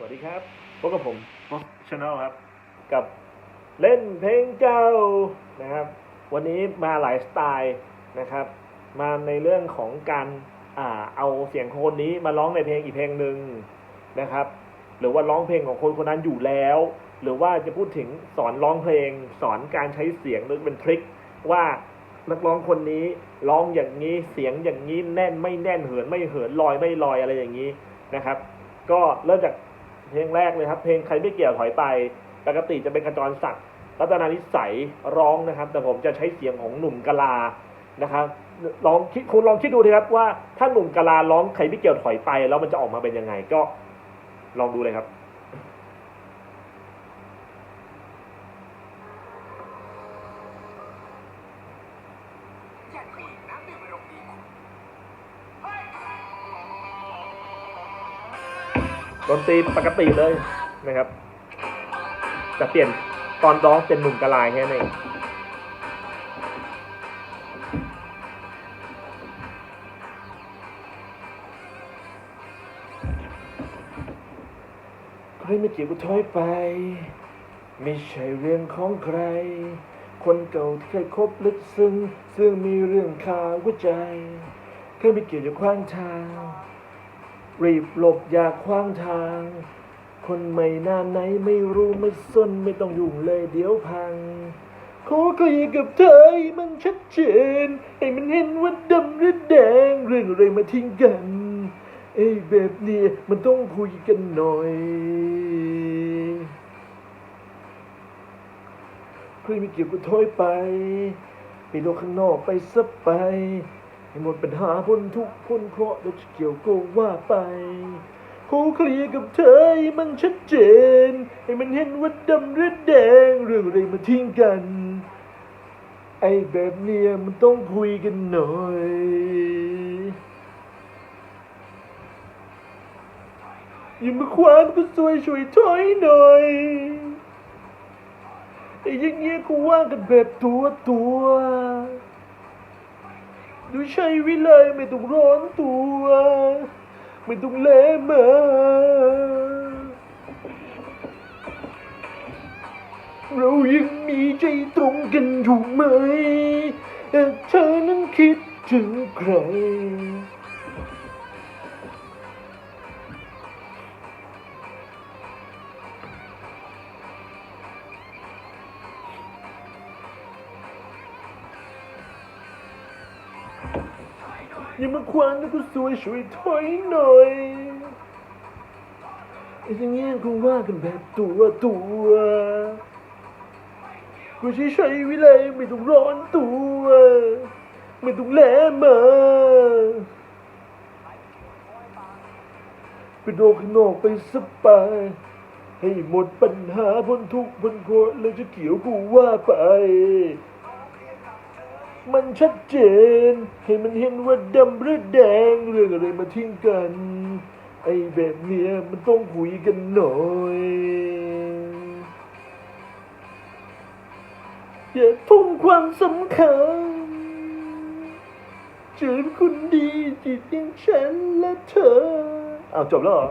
สวัสดีครับ พบกับผมบอสชาแนลครับ กับเล่นเพลงเก่านะครับ วันนี้มาหลายสไตล์นะครับ มาในเรื่องของการอ่าเอาเสียงคนนี้มาร้องในเพลงอีกเพลงหนึ่งนะครับ หรือว่าร้องเพลงของคนคนนั้นอยู่แล้ว หรือว่าจะพูดถึงสอนร้องเพลง สอนการใช้เสียงหรือเป็นทริคว่านักร้องคนนี้ร้องอย่างนี้เสียงอย่างนี้แน่นไม่แน่นเหินไม่เหินลอยไม่ลอยอะไรอย่างนี้นะครับ ก็เริ่มจาก เพลงแรกเลยครับ เพลงใครไม่เกี่ยวถอยไป ปกติจะเป็นกระจรศักดิ์รัตนานิสัยร้องนะครับ แต่ผมจะใช้เสียงของหนุ่มกะลานะครับลองคิดคุณลองคิดดูดีครับว่าถ้าหนุ่มกะลาร้องใครไม่เกี่ยวถอยไป แล้วมันจะออกมาเป็นยังไงก็ลองดูเลยครับอยากคุยน้ำดื่มรมดี ดนตรีปกติเลยนะครับ จะเปลี่ยนตอนร้องเป็นหนุ่มกะลายแค่นั้นเองใครไม่เกี่ยวก็ถอยไป ไม่ใช่เรื่องของใคร คนเก่าที่เคยคบลึกซึ้งซึ่งมีเรื่องคาหัวใจใครไม่เกี่ยวจะขว้างทาง รีบหลบอย่าขวางทาง คนใหม่หน้าไหนไม่รู้ไม่สนไม่ต้องยุ่งเลยเดี๋ยวพัง ขอเคลียร์กับเธอให้มันชัดเจน ให้มันเห็นว่าดำหรือแดงเรื่องอะไรมาทิ้งกัน เอ้ยแบบนี้มันต้องคุยกันหน่อยใครไม่เกี่ยวก็ถอยไป ไปโลกข้างนอกไปซับไป ให้หมดปัญหาพ้นทุกพ้นเคราะห์แล้วจะเกี่ยวก็ว่าไปขอเคลียร์กับเธอให้มันชัดเจน ให้มันเห็นว่าดำหรือแดงเรื่องอะไรมาทิ้งกัน ไอ้แบบเนี้ยมันต้องคุยกันหน่อยอย่ามาควานก็ช่วยช่วยถอยหน่อยไอ้อยังเงี้ยกูว่ากันแบบตัวตัว ๆดูใช่วิเลยไม่ต้องร้อนตัว ไม่ต้องเละมาเรายังมีใจตรงกันอยู่ไหมแต่เธอนั้นคิดถึงใคร อย่ามาควานแล้วก็สวยช่วยถอยหน่อยไอ้อย่างเงี้ยคงว่ากันแบบตัวตัวกูใช้ใช้วิไลไม่ต้องร้อนตัวไม่ต้องแลมมาไปโดนข้างนอกไปสปายให้หมดปัญหาพ้นทุกข์พ้นโคตรแล้วจะเกี่ยวกูว่าไป มันชัดเจน ให้มันเห็นว่าดำหรือแดงเรื่องอะไรมาทิ้งกัน ไอ้แบบเนี้ยมันต้องคุยกันหน่อยอย่าทุ่มความสำคัญเจอคนดีจิตย่งฉันและเธออ้าวจบแล้วเหรอ